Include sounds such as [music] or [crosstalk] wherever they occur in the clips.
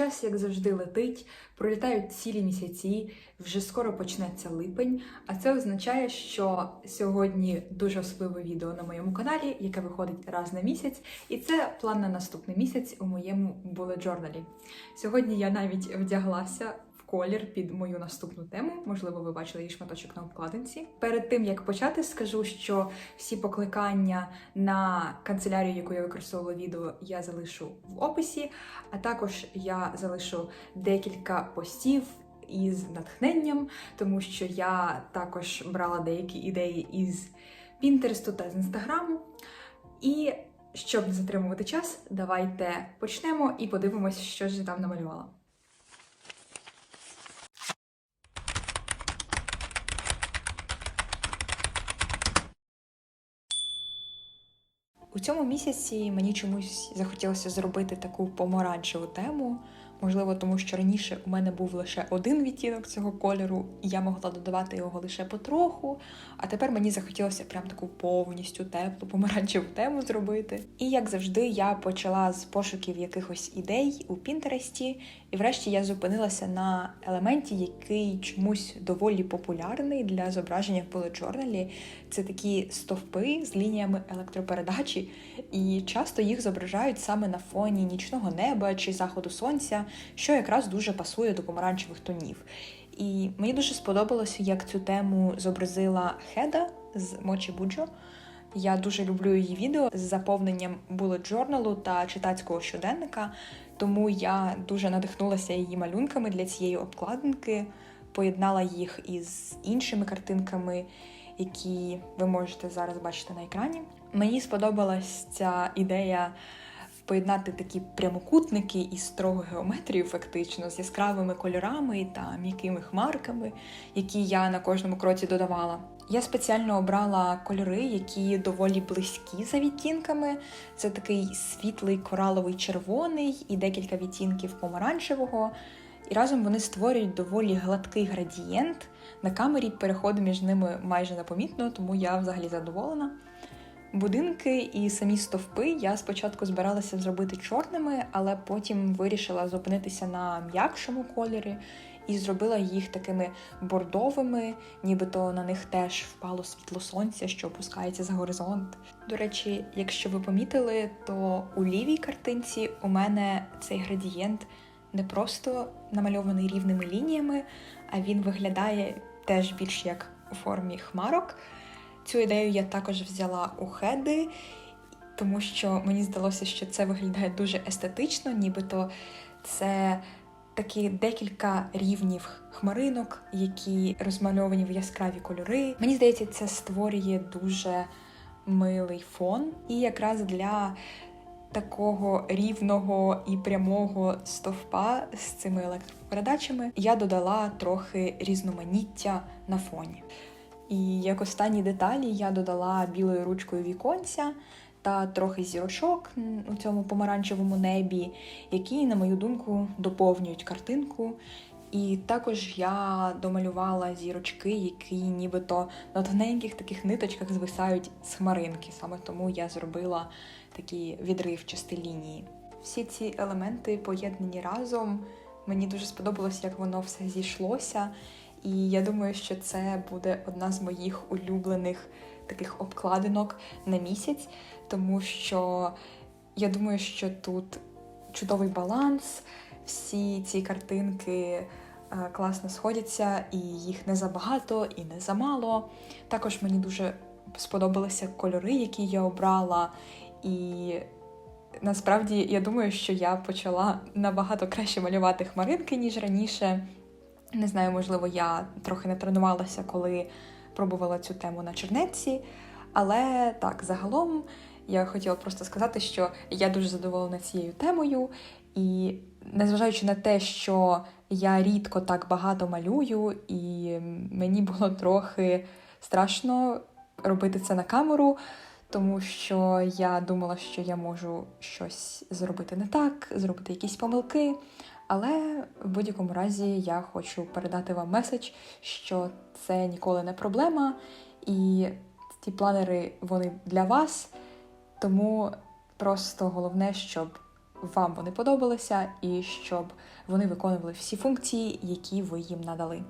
Час, як завжди, летить, пролітають цілі місяці, вже скоро почнеться липень. А це означає, що сьогодні дуже особливе відео на моєму каналі, яке виходить раз на місяць, і це план на наступний місяць у моєму bullet journal. Сьогодні я навіть вдяглася. Колір під мою наступну тему, можливо, ви бачили її шматочок на обкладинці. Перед тим як почати, скажу, що всі покликання на канцелярію, яку я використовувала відео, я залишу в описі. А також я залишу декілька постів із натхненням, тому що я також брала деякі ідеї із Пінтересту та з інстаграму. І щоб не затримувати час, давайте почнемо і подивимось, що ж я там намалювала. У цьому місяці мені чомусь захотілося зробити таку помаранчеву тему. Можливо, тому що раніше у мене був лише один відтінок цього кольору, і я могла додавати його лише потроху. А тепер мені захотілося прям таку повністю теплу помаранчеву тему зробити. І як завжди, я почала з пошуків якихось ідей у Пінтересті, і врешті я зупинилася на елементі, який чомусь доволі популярний для зображення в bullet journal. Це такі стовпи з лініями електропередачі, і часто їх зображають саме на фоні нічного неба чи заходу сонця, що якраз дуже пасує до помаранчевих тонів. І мені дуже сподобалося, як цю тему зобразила Хеда з Мочі Буджо. Я дуже люблю її відео з заповненням journal та читацького щоденника, тому я дуже надихнулася її малюнками для цієї обкладинки, поєднала їх із іншими картинками, які ви можете зараз бачити на екрані. Мені сподобалась ця ідея поєднати такі прямокутники із строгою геометрією, фактично, з яскравими кольорами та м'якими хмарками, які я на кожному кроці додавала. Я спеціально обрала кольори, які доволі близькі за відтінками. Це такий світлий кораловий червоний і декілька відтінків помаранчевого. І разом вони створюють доволі гладкий градієнт. На камері переходи між ними майже непомітно, тому я взагалі задоволена. Будинки і самі стовпи я спочатку збиралася зробити чорними, але потім вирішила зупинитися на м'якшому кольорі і зробила їх такими бордовими, нібито на них теж впало світло сонця, що опускається за горизонт. До речі, якщо ви помітили, то у лівій картинці у мене цей градієнт не просто намальований рівними лініями, а він виглядає теж більш як у формі хмарок. Цю ідею я також взяла у хеди, тому що мені здалося, що це виглядає дуже естетично, нібито це такі декілька рівнів хмаринок, які розмальовані в яскраві кольори. Мені здається, це створює дуже милий фон. І якраз для такого рівного і прямого стовпа з цими електропередачами я додала трохи різноманіття на фоні. І як останні деталі я додала білою ручкою віконця та трохи зірочок у цьому помаранчевому небі, які, на мою думку, доповнюють картинку. І також я домалювала зірочки, які нібито на тоненьких таких ниточках звисають з хмаринки. Саме тому я зробила такі відривчасті лінії. Всі ці елементи поєднані разом. Мені дуже сподобалось, як воно все зійшлося. І я думаю, що це буде одна з моїх улюблених таких обкладинок на місяць, тому що я думаю, що тут чудовий баланс, всі ці картинки е, класно сходяться, і їх не забагато, і не замало. Також мені дуже сподобалися кольори, які я обрала. І насправді я думаю, що я почала набагато краще малювати хмаринки, ніж раніше. Не знаю, можливо, я трохи не тренувалася, коли пробувала цю тему на чернетці. Але так, загалом я хотіла просто сказати, що я дуже задоволена цією темою, і незважаючи на те, що я рідко так багато малюю, і мені було трохи страшно робити це на камеру, тому що я думала, що я можу щось зробити не так, зробити якісь помилки. Але в будь-якому разі я хочу передати вам меседж, що це ніколи не проблема, і ці планери вони для вас. Тому просто головне, щоб вам вони подобалися і щоб вони виконували всі функції, які ви їм надали.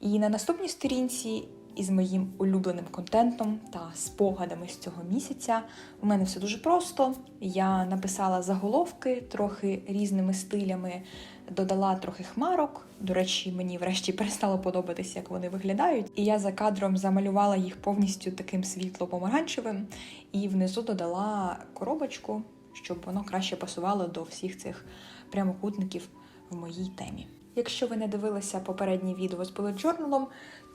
І на наступній сторінці із моїм улюбленим контентом та спогадами з цього місяця у мене все дуже просто. Я написала заголовки трохи різними стилями, додала трохи хмарок. До речі, мені врешті перестало подобатися, як вони виглядають. І я за кадром замалювала їх повністю таким світло-помаранчевим, і внизу додала коробочку, щоб воно краще пасувало до всіх цих прямокутників в моїй темі. Якщо ви не дивилися попереднє відео з bullet journal,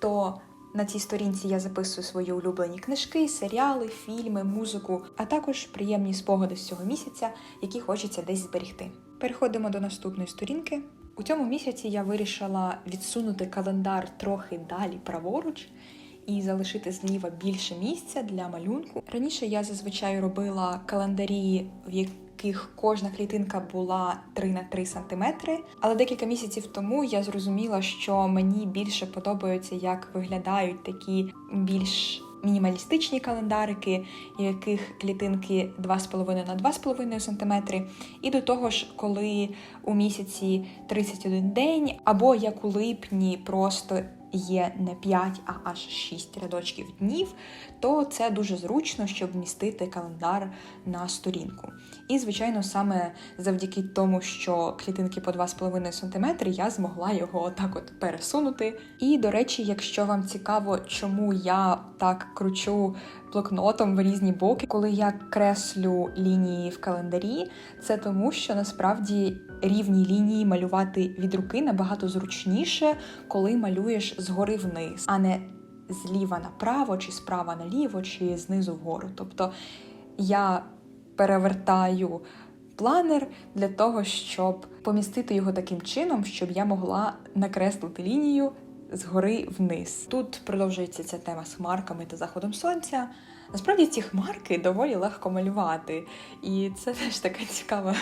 то на цій сторінці я записую свої улюблені книжки, серіали, фільми, музику, а також приємні спогади з цього місяця, які хочеться десь зберігти. Переходимо до наступної сторінки. У цьому місяці я вирішила відсунути календар трохи далі праворуч і залишити зліва більше місця для малюнку. Раніше я зазвичай робила календарі, в яких кожна клітинка була 3 на 3 см, але декілька місяців тому я зрозуміла, що мені більше подобається, як виглядають такі більш мінімалістичні календарики, в яких клітинки 2,5 на 2,5 см. І до того ж, коли у місяці 31 день, або як у липні просто є не 5, а аж 6 рядочків днів, то це дуже зручно, щоб вмістити календар на сторінку. І, звичайно, саме завдяки тому, що клітинки по 2,5 см, я змогла його отак от пересунути. І, до речі, якщо вам цікаво, чому я так кручу блокнотом в різні боки, коли я креслю лінії в календарі, це тому, що насправді рівні лінії малювати від руки набагато зручніше, коли малюєш згори вниз, а не зліва направо, чи справа наліво, чи знизу вгору. Тобто я перевертаю планер для того, щоб помістити його таким чином, щоб я могла накреслити лінію згори вниз. Тут продовжується ця тема з хмарками та заходом сонця. Насправді ці хмарки доволі легко малювати, і це [laughs] теж така цікава.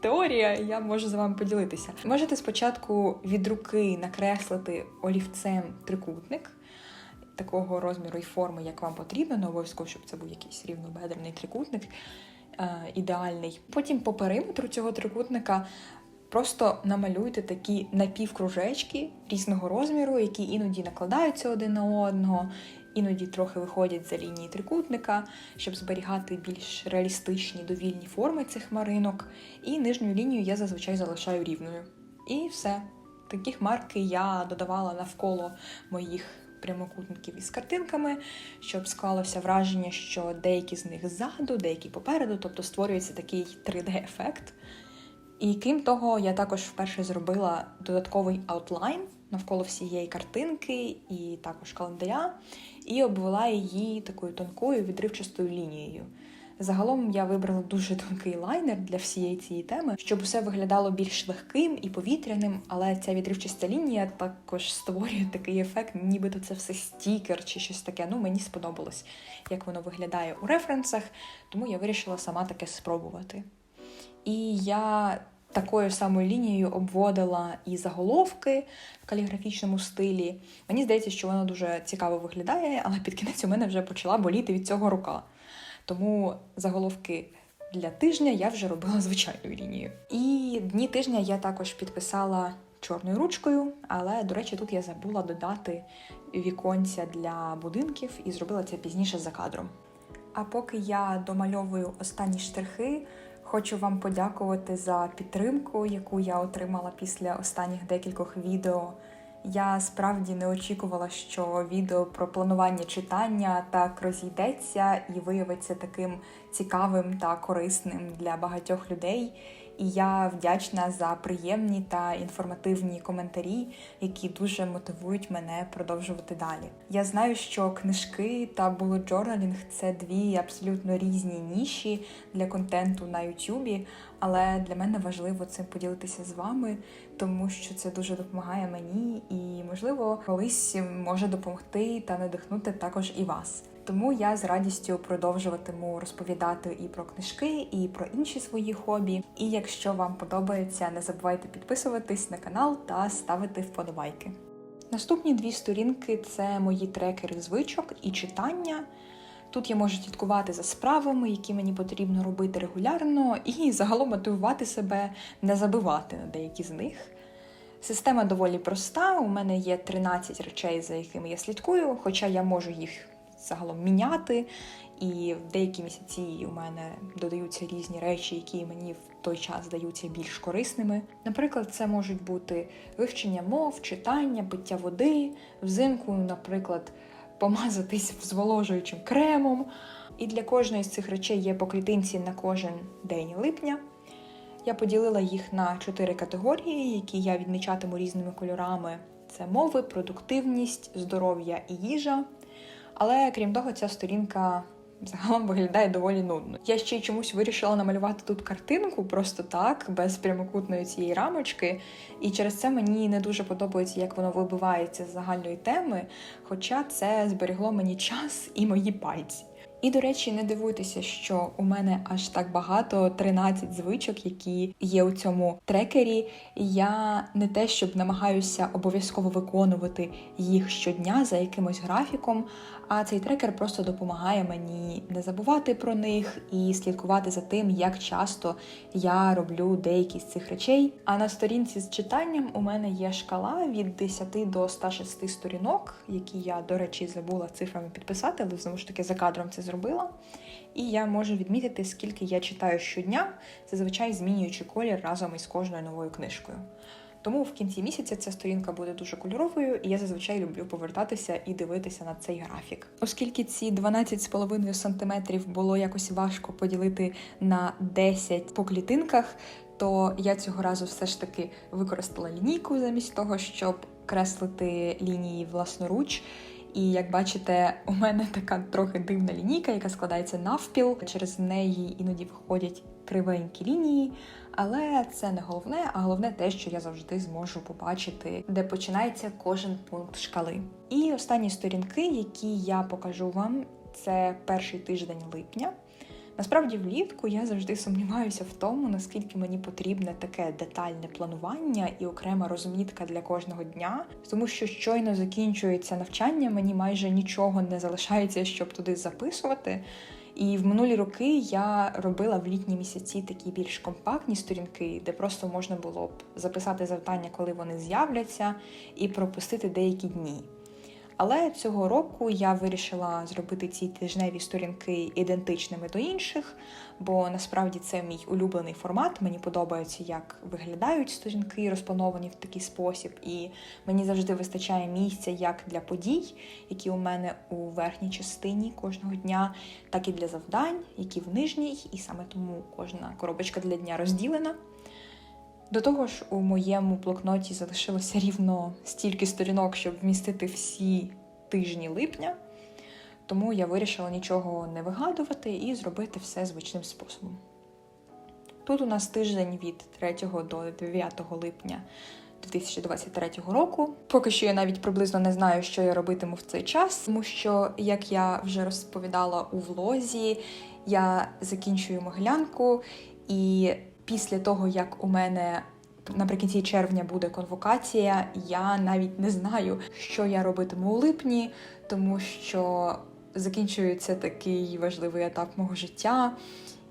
Теорія, я можу з вами поділитися. Можете спочатку від руки накреслити олівцем трикутник такого розміру і форми, як вам потрібно, не обов'язково, щоб це був якийсь рівнобедрений трикутник е, ідеальний. Потім по периметру цього трикутника просто намалюйте такі напівкружечки різного розміру, які іноді накладаються один на одного, іноді трохи виходять за лінії трикутника, щоб зберігати більш реалістичні довільні форми цих маринок. І нижню лінію я зазвичай залишаю рівною. І все. Такі хмарки я додавала навколо моїх прямокутників із картинками, щоб склалося враження, що деякі з них ззаду, деякі попереду, тобто створюється такий 3D-ефект. І крім того, я також вперше зробила додатковий аутлайн навколо всієї картинки і також календаря, і обвела її такою тонкою відривчастою лінією. Загалом я вибрала дуже тонкий лайнер для всієї цієї теми, щоб усе виглядало більш легким і повітряним, але ця відривчаста лінія також створює такий ефект, нібито це все стікер чи щось таке. Ну мені сподобалось, як воно виглядає у референсах, тому я вирішила сама таке спробувати. І я такою самою лінією обводила і заголовки в каліграфічному стилі. Мені здається, що воно дуже цікаво виглядає, але під кінець у мене вже почала боліти від цього рука. Тому заголовки для тижня я вже робила звичайною лінією. І дні тижня я також підписала чорною ручкою, але, до речі, тут я забула додати віконця для будинків і зробила це пізніше за кадром. А поки я домальовую останні штрихи, хочу вам подякувати за підтримку, яку я отримала після останніх декількох відео. Я справді не очікувала, що відео про планування читання так розійдеться і виявиться таким цікавим та корисним для багатьох людей. І я вдячна за приємні та інформативні коментарі, які дуже мотивують мене продовжувати далі. Я знаю, що книжки та journaling – це дві абсолютно різні ніші для контенту на Ютубі, але для мене важливо цим поділитися з вами, тому що це дуже допомагає мені і, можливо, колись може допомогти та надихнути також і вас. Тому я з радістю продовжуватиму розповідати і про книжки, і про інші свої хобі. І якщо вам подобається, не забувайте підписуватись на канал та ставити вподобайки. Наступні дві сторінки це мої трекери звичок і читання. Тут я можу слідкувати за справами, які мені потрібно робити регулярно, і загалом мотивувати себе не забивати на деякі з них. Система доволі проста. У мене є 13 речей, за якими я слідкую, хоча я можу їх загалом міняти. І в деякі місяці у мене додаються різні речі, які мені в той час здаються більш корисними. Наприклад, це можуть бути вивчення мов, читання, пиття води, взимку, наприклад, помазатись зволожуючим кремом. І для кожної з цих речей є по клітинці на кожен день липня. Я поділила їх на чотири категорії, які я відмічатиму різними кольорами: це мови, продуктивність, здоров'я і їжа. Але крім того, ця сторінка загалом виглядає доволі нудно. Я ще й чомусь вирішила намалювати тут картинку просто так, без прямокутної цієї рамочки. І через це мені не дуже подобається, як воно вибивається з загальної теми. Хоча це зберегло мені час і мої пальці. І, до речі, не дивуйтеся, що у мене аж так багато 13 звичок, які є у цьому трекері. Я не те, щоб намагаюся обов'язково виконувати їх щодня за якимось графіком, а цей трекер просто допомагає мені не забувати про них і слідкувати за тим, як часто я роблю деякі з цих речей. А на сторінці з читанням у мене є шкала від 10 до 106 сторінок, які я, до речі, забула цифрами підписати, але знову ж таки за кадром це зробила. І я можу відмітити, скільки я читаю щодня, зазвичай змінюючи колір разом із кожною новою книжкою. Тому в кінці місяця ця сторінка буде дуже кольоровою, і я зазвичай люблю повертатися і дивитися на цей графік. Оскільки ці 12,5 см було якось важко поділити на 10 по клітинках, то я цього разу все ж таки використала лінійку замість того, щоб креслити лінії власноруч. І як бачите, у мене така трохи дивна лінійка, яка складається навпіл. Через неї іноді виходять кривенькі лінії. Але це не головне, а головне те, що я завжди зможу побачити, де починається кожен пункт шкали. І останні сторінки, які я покажу вам, це перший тиждень липня. Насправді, влітку я завжди сумніваюся в тому, наскільки мені потрібне таке детальне планування і окрема розмітка для кожного дня, тому що щойно закінчується навчання, мені майже нічого не залишається, щоб туди записувати. І в минулі роки я робила в літні місяці такі більш компактні сторінки, де просто можна було б записати завдання, коли вони з'являться, і пропустити деякі дні. Але цього року я вирішила зробити ці тижневі сторінки ідентичними до інших, бо насправді це мій улюблений формат. Мені подобається, як виглядають сторінки, розплановані в такий спосіб, і мені завжди вистачає місця як для подій, які у мене у верхній частині кожного дня, так і для завдань, які в нижній, і саме тому кожна коробочка для дня розділена. До того ж, у моєму блокноті залишилося рівно стільки сторінок, щоб вмістити всі тижні липня, тому я вирішила нічого не вигадувати і зробити все звичним способом. Тут у нас тиждень від 3 до 9 липня 2023 року. Поки що я навіть приблизно не знаю, що я робитиму в цей час, тому що, як я вже розповідала у влозі, я закінчую могилянку і після того, як у мене наприкінці червня буде конвокація, я навіть не знаю, що я робитиму у липні, тому що закінчується такий важливий етап мого життя,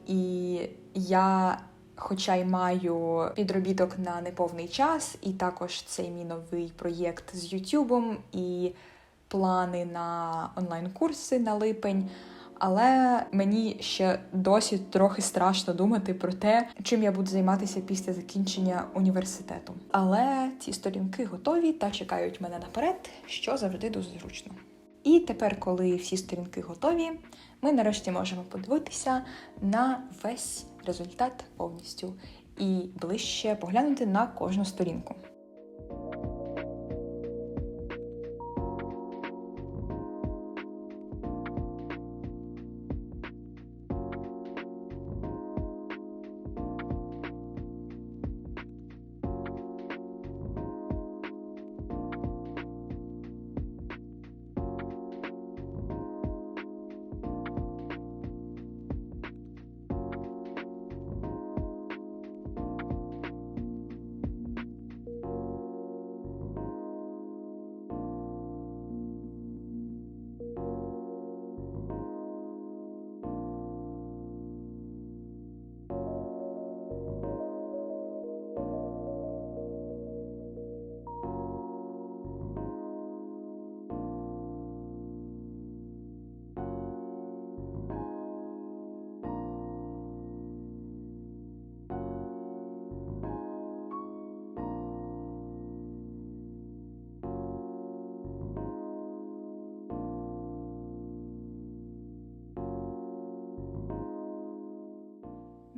і я. Хоча й маю підробіток на неповний час, і також цей мій новий проєкт з Ютубом, і плани на онлайн-курси на липень. Але мені ще досі трохи страшно думати про те, чим я буду займатися після закінчення університету. Але ці сторінки готові та чекають мене наперед, що завжди дуже зручно. І тепер, коли всі сторінки готові, ми нарешті можемо подивитися на весь результат повністю і ближче поглянути на кожну сторінку.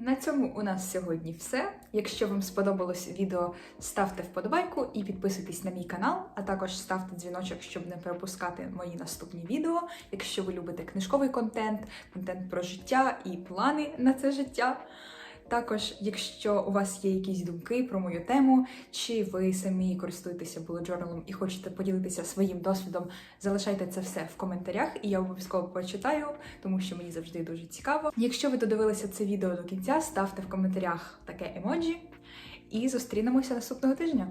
На цьому у нас сьогодні все. Якщо вам сподобалось відео, ставте вподобайку і підписуйтесь на мій канал, а також ставте дзвіночок, щоб не пропускати мої наступні відео. Якщо ви любите книжковий контент, контент про життя і плани на це життя. Також, якщо у вас є якісь думки про мою тему, чи ви самі користуєтеся bullet і хочете поділитися своїм досвідом, залишайте це все в коментарях, і я обов'язково почитаю, тому що мені завжди дуже цікаво. Якщо ви додивилися це відео до кінця, ставте в коментарях таке емоджі, і зустрінемося наступного тижня.